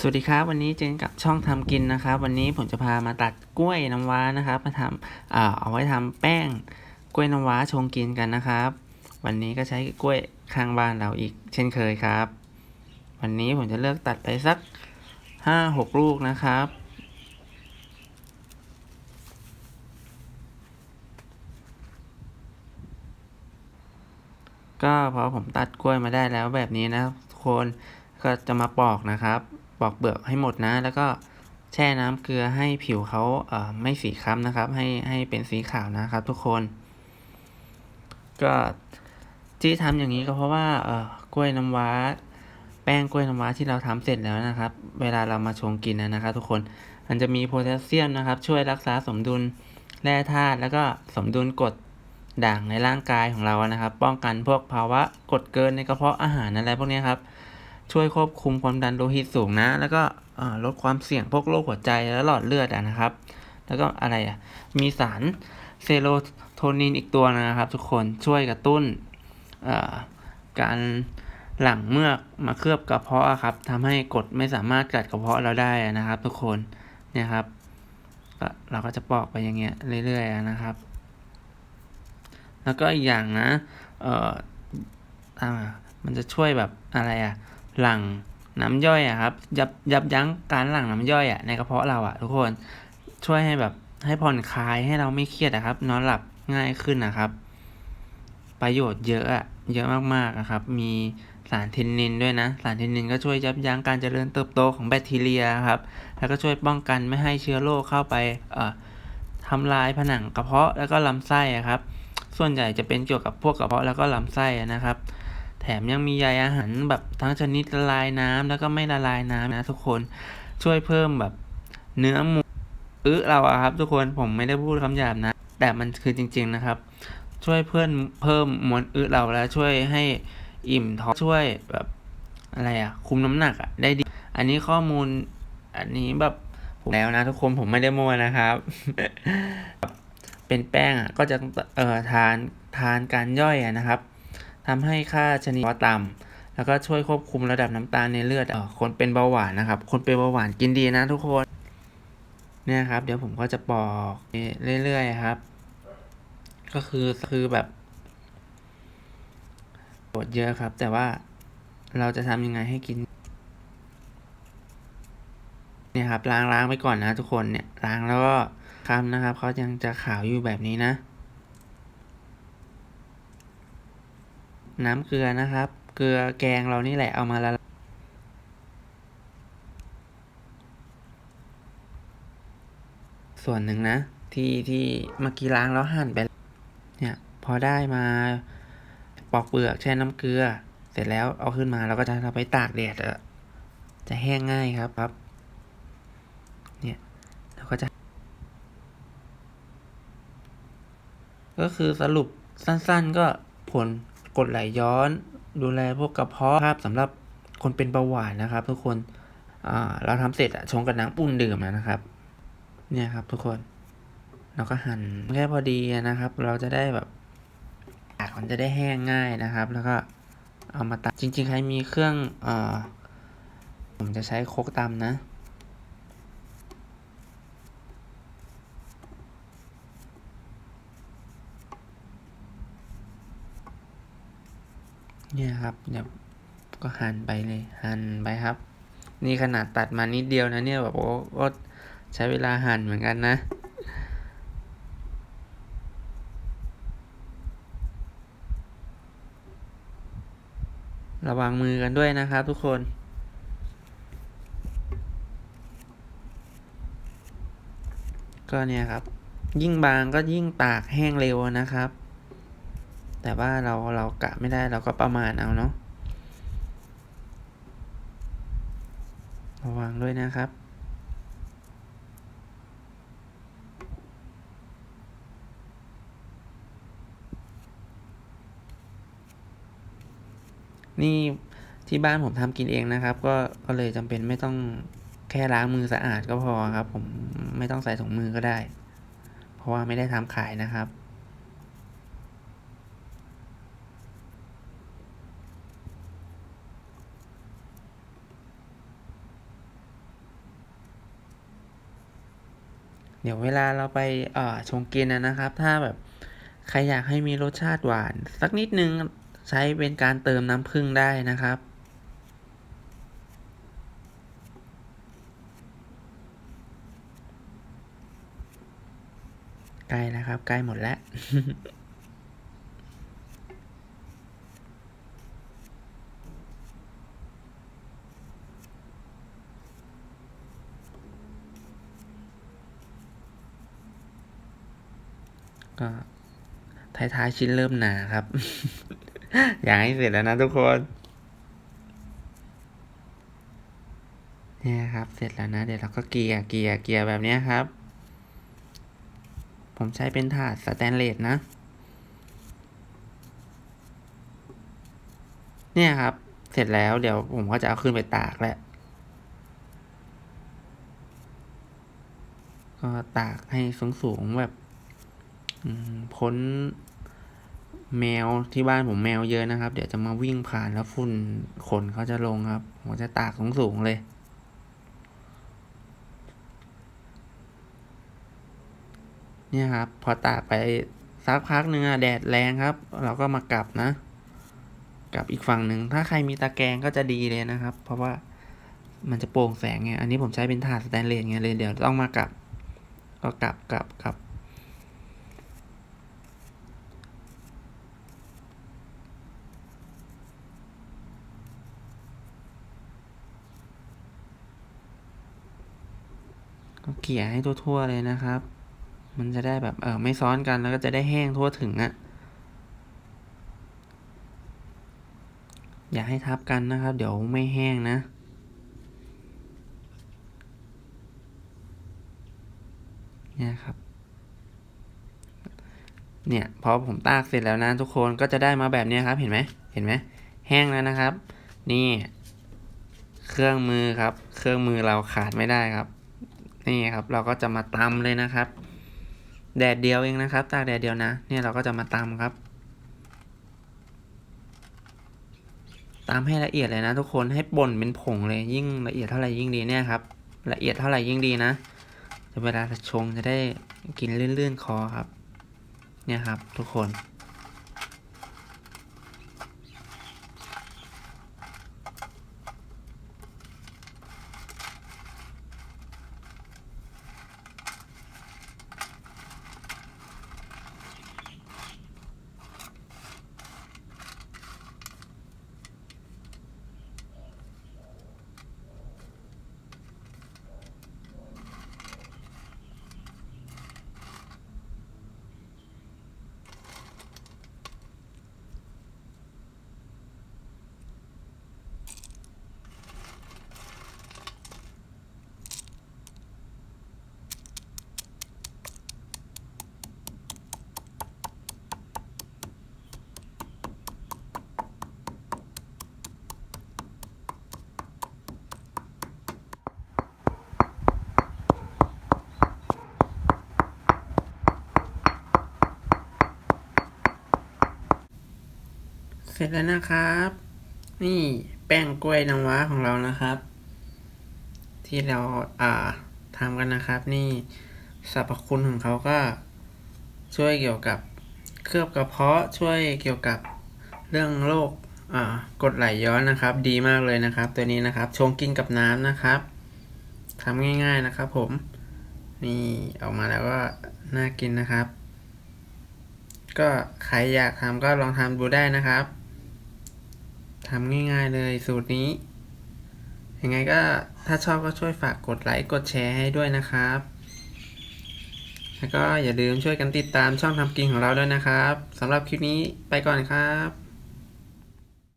สวัสดีครับ วันนี้เจนกับช่องทำกินนะครับ วันนี้ผมจะพามาตัดกล้วยน้ำว้านะครับมาทำอ่าเอาไว้ทำแป้งกล้วยน้ำว้าชงกินกันนะครับ วันนี้ก็ใช้กล้วยข้างบ้านเราอีก เช่นเคยครับ วันนี้ผมจะเลือกตัดไปสักห้าหกลูกนะครับ ก็พอผมตัดกล้วยมาได้แล้วแบบนี้นะทุกคนก็จะมาปอกนะครับ ปอกเปลือกให้หมดนะ แล้วก็แช่น้ำเกลือให้ผิวเขาเอ่อไม่สีคล้ำนะครับ ให้ให้เป็นสีขาวนะครับ ทุกคน ก็ที่ทำอย่างนี้ก็เพราะว่าเอ่อกล้วยน้ำว้า แป้งกล้วยน้ำว้าที่เราทำเสร็จแล้วนะครับ เวลาเรามาชงกินนะครับ ทุกคนมันจะมีโพแทสเซียมนะครับ ช่วยรักษาสมดุลแร่ธาตุแล้วก็สมดุลกรดด่างในร่างกายของเรานะครับ ป้องกันพวกภาวะกรดเกินในกระเพาะอาหารอะไรพวกนี้ครับ ช่วยควบคุมความดันโลหิตสูงนะ แล้วก็ลดความเสี่ยงพวกโรคหัวใจและหลอดเลือดนะครับ แล้วก็อะไรอะ มีสารเซโรโทนินอีกตัวนะครับ ทุกคนช่วยกระตุ้นการหลั่งเมือกมาเคลือบกระเพาะครับทำให้กดไม่สามารถกัดกระเพาะเราได้นะครับ ทุกคนเนี่ยครับเราก็จะปอกไปอย่างเงี้ยเรื่อยๆนะครับ แล้วก็อีกอย่างนะเอ่อมันจะช่วยแบบอะไรอะ หลั่งน้ำย่อยอะครับ ยับยับยั้งการหลั่งน้ำย่อยอะในกระเพาะเราอะทุกคนช่วยให้แบบให้ผ่อนคลายให้เราไม่เครียดอะครับ นอนหลับง่ายขึ้นนะครับ ประโยชน์เยอะอะเยอะมากๆนะครับ มีสารเทนนินด้วยนะ สารเทนนินก็ช่วยยับยั้งการเจริญเติบโตของแบคทีเรียครับ แล้วก็ช่วยป้องกันไม่ให้เชื้อโรคเข้าไปเอ่อทำลายผนังกระเพาะแล้วก็ลำไส้ครับ ส่วนใหญ่จะเป็นเกี่ยวกับพวกกระเพาะแล้วก็ลำไส้นะครับ ถมยังมีใยอาหารแบบทั้งชนิดละลายน้ำแล้วก็ไม่ละลายน้ำนะทุกคนช่วยเพิ่มแบบเนื้อหมูอึเราอะครับ ทุกคนผมไม่ได้พูดคำหยาบนะ แต่มันคือจริง ๆนะครับ ช่วยเพิ่มเพิ่มมวลอึเราแล้วช่วยให้อิ่มท้องช่วยแบบอะไรอะคุมน้ำหนักอะได้ดี อันนี้ข้อมูลอันนี้แบบแล้วนะทุกคนผมไม่ได้โม้นะครับ เป็นแป้งอะก็จะเอ่อทานทานการย่อยอะนะครับ ทำให้ค่าชนิดต่ำแล้วก็ช่วยควบคุมระดับน้ำตาลในเลือดอคนเป็นเบาหวานนะครับ คนเป็นเบาหวานกินดีนะทุกคน เนี่ยครับ เดี๋ยวผมก็จะปอกเรื่อยๆครับ ก็คือคือแบบปวดเยอะครับ แต่ว่าเราจะทำยังไงให้กิน เนี่ยครับล้างล้างไปก่อนนะทุกคนเนี่ยล้างแล้วก็คำนะครับเขายังจะขาวอยู่แบบนี้นะ น้ำเกลือนะครับ เกลือแกงเรานี่แหละเอามาละส่วนหนึ่งนะ ที่ที่เมื่อกี้ล้างแล้วหั่นไป เนี่ย พอได้มาปอกเปลือกแช่น้ำเกลือ เสร็จแล้วเอาขึ้นมาเราก็จะเอาไปตากแดดจะแห้งง่ายครับครับ เนี่ยเราก็จะ ก็คือสรุปสั้นๆก็ผล กดไหลย้อน ดูแลพวกกระเพาะภาพสำหรับคนเป็นเบาหวานนะครับ ทุกคนเราทำเสร็จอะชงกับน้ำอุ่นดื่มนะครับ เนี่ยครับทุกคนเราก็หั่นแค่พอดีนะครับ เราจะได้แบบปากมันจะได้แห้งง่ายนะครับ แล้วก็เอามาตัดจริงๆ ใครมีเครื่องอผมจะใช้โคกตำนะ เนี่ยครับเดี๋ยวก็หั่นไปเลยหั่นไปครับ นี่ขนาดตัดมานิดเดียวนะเนี่ยแบบก็ใช้เวลาหั่นเหมือนกันนะระวังมือกันด้วยนะครับทุกคน ก็เนี่ยครับ ยิ่งบางก็ยิ่งตากแห้งเร็วนะครับ แต่ว่าเราเรากะไม่ได้เราก็ประมาณเอาเนาะระวังด้วยนะครับ นี่ที่บ้านผมทำกินเองนะครับ ก็ก็เลยจำเป็นไม่ต้องแค่ล้างมือสะอาดก็พอครับ ผมไม่ต้องใส่ถุงมือก็ได้ เพราะว่าไม่ได้ทำขายนะครับ เดี๋ยวเวลาเราไปเอ่อชงกินนะนะครับ ถ้าแบบใครอยากให้มีรสชาติหวาน สักนิดนึงใช้เป็นการเติมน้ำผึ้งได้นะครับใกล้แล้วครับ ใกล้หมดแล้ว ก็ท้ายๆชิ้นเริ่มหนาครับ อยากให้เสร็จแล้วนะทุกคนเนี่ยครับ เสร็จแล้วนะ เดี๋ยวเราก็เกียร์เกียร์เกียร์แบบนี้ครับ ผมใช้เป็นถาดสแตนเลสนะ เนี่ยครับ เสร็จแล้วเดี๋ยวผมก็จะเอาขึ้นไปตากแล้วก็ตากให้สูงๆแบบ พ้นแมวที่บ้านผมแมวเยอะนะครับ เดี๋ยวจะมาวิ่งผ่านแล้วฝุ่นขนเขาจะลงครับผมจะตากสูงๆเลยเนี่ยครับ พอตากไปสักพักหนึ่งอะแดดแรงครับ เราก็มากลับนะ กลับอีกฝั่งหนึ่งถ้าใครมีตะแกรงก็จะดีเลยนะครับ เพราะว่ามันจะโปร่งแสงไงอันนี้ผมใช้เป็นถาดสแตนเลสไงเลยเดี๋ยวต้องมากลับ ก็กลับกลับกลับ ก็เกี่ยให้ทั่วๆเลยนะครับ มันจะได้แบบเออไม่ซ้อนกันแล้วก็จะได้แห้งทั่วถึงอะ่ะ อย่าให้ทับกันนะครับ เดี๋ยวไม่แห้งนะเนี่ยครับ เนี่ยพอผมตากเสร็จแล้วนะทุกคนก็จะได้มาแบบนี้ครับ เห็นไหมเห็นไหมแห้งแล้วนะครับ นี่ เครื่องมือครับ เครื่องมือเราขาดไม่ได้ครับ นี่ครับเราก็จะมาตำเลยนะครับ แดดเดียวเองนะครับ ตากแดดเดียวนะเนี่ยเราก็จะมาตำครับตำให้ละเอียดเลยนะทุกคนให้ป่นเป็นผงเลยยิ่งละเอียดเท่าไหร่ยิ่งดีเนี่ยครับ ละเอียดเท่าไหร่ยิ่งดีนะเวลาชงจะได้กินลื่นๆคอครับ เนี่ยครับทุกคน เสร็จแล้วนะครับ นี่แป้งกล้วยน้ำว้าของเรานะครับ ที่เราอ่าทำกันนะครับ นี่สรรพคุณของเขาก็ช่วยเกี่ยวกับเคลือบกระเพาะช่วยเกี่ยวกับเรื่องโรคอ่ากดไหลย้อนนะครับ ดีมากเลยนะครับ ตัวนี้นะครับชงกินกับน้ำนะครับทำง่ายๆนะครับ ผมนี่ออกมาแล้วก็น่ากินนะครับ ก็ใครอยากทำก็ลองทำดูได้นะครับ ทำง่ายๆเลยสูตรนี้ ยังไงก็ถ้าชอบก็ช่วยฝากกดไลค์กดแชร์ให้ด้วยนะครับ แล้วก็อย่าลืมช่วยกันติดตามช่องทำกินของเราด้วยนะครับสำหรับคลิปนี้ไปก่อนครับ